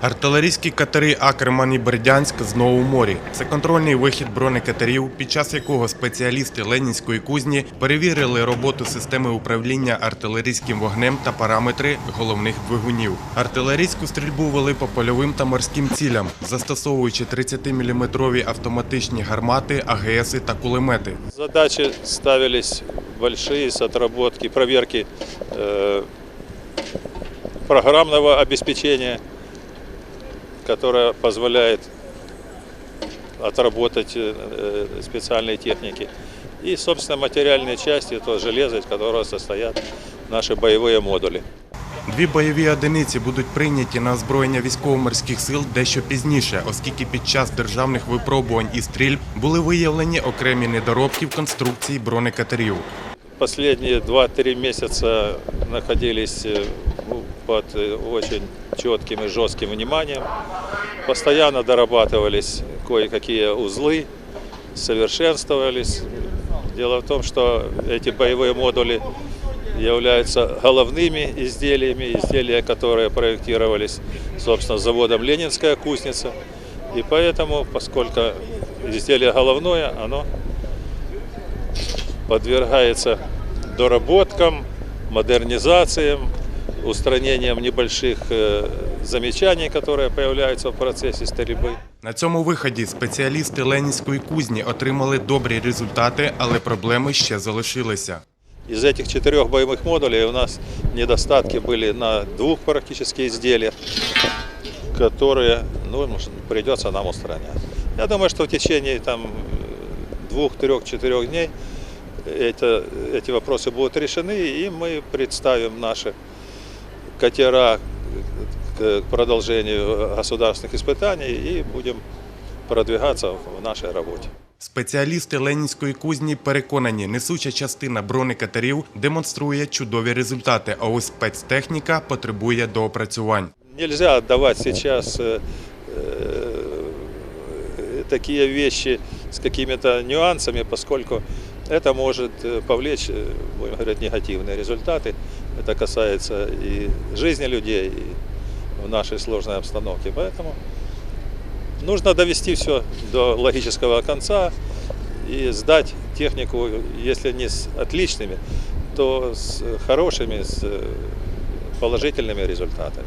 Артилерійські катери Акерман і Бердянськ знову в морі. Це контрольний вихід бронекатерів, під час якого спеціалісти Ленінської кузні перевірили роботу системи управління артилерійським вогнем та параметри головних двигунів. Артилерійську стрільбу вели по польовим та морським цілям, застосовуючи 30-мм автоматичні гармати, АГСи та кулемети. Задачи ставились большие с отработки, проверки э, программного обеспечения, которое позволяет отработать э, э, специальные техники. И, собственно, материальные части, то железо, из которого состоят наши боевые модули. Дві бойові одиниці будуть прийняті на озброєння військово-морських сил дещо пізніше, оскільки під час державних випробувань і стрільб були виявлені окремі недоробки в конструкції бронекатерів. Последние 2-3 месяца находились э, ну, под э, очень четким и жестким вниманием. Постоянно дорабатывались кое-какие узлы, совершенствовались. Дело в том, что эти боевые модули являются головными изделиями, изделия, которые проектировались, собственно, заводом «Ленинская кузница». И поэтому, поскольку изделие головное, оно подвергается доработкам, модернизациям, устранением небольших э, замечаний, которые появляются в процессе стрельбы. На цьому виході спеціалісти Ленінської кузні отримали добрі результати, але проблеми ще залишилися. Из этих четырех боевых модулей у нас недостатки были на двух практически изделиях, которые ну, может, придется нам устранять. Я думаю, что в течение там, э, двух, трех, четырех дней это, эти вопросы будут решены, и мы представим наши катера к продолжению государственных испытаний и будем продвигаться в нашей работе. Спеціалісти Ленінської кузні переконані, несуча частина бронекатерів демонструє чудові результати, а ось спецтехніка потребує доопрацювань. Нельзя отдавать сейчас э, э, такие вещи с какими-то нюансами, поскольку это может э, повлечь, э, будем говорить, негативные результаты. Это касается и жизни людей, и в нашей сложной обстановке. Поэтому нужно довести все до логического конца и сдать технику, если не с отличными, то с хорошими, с э, положительными результатами.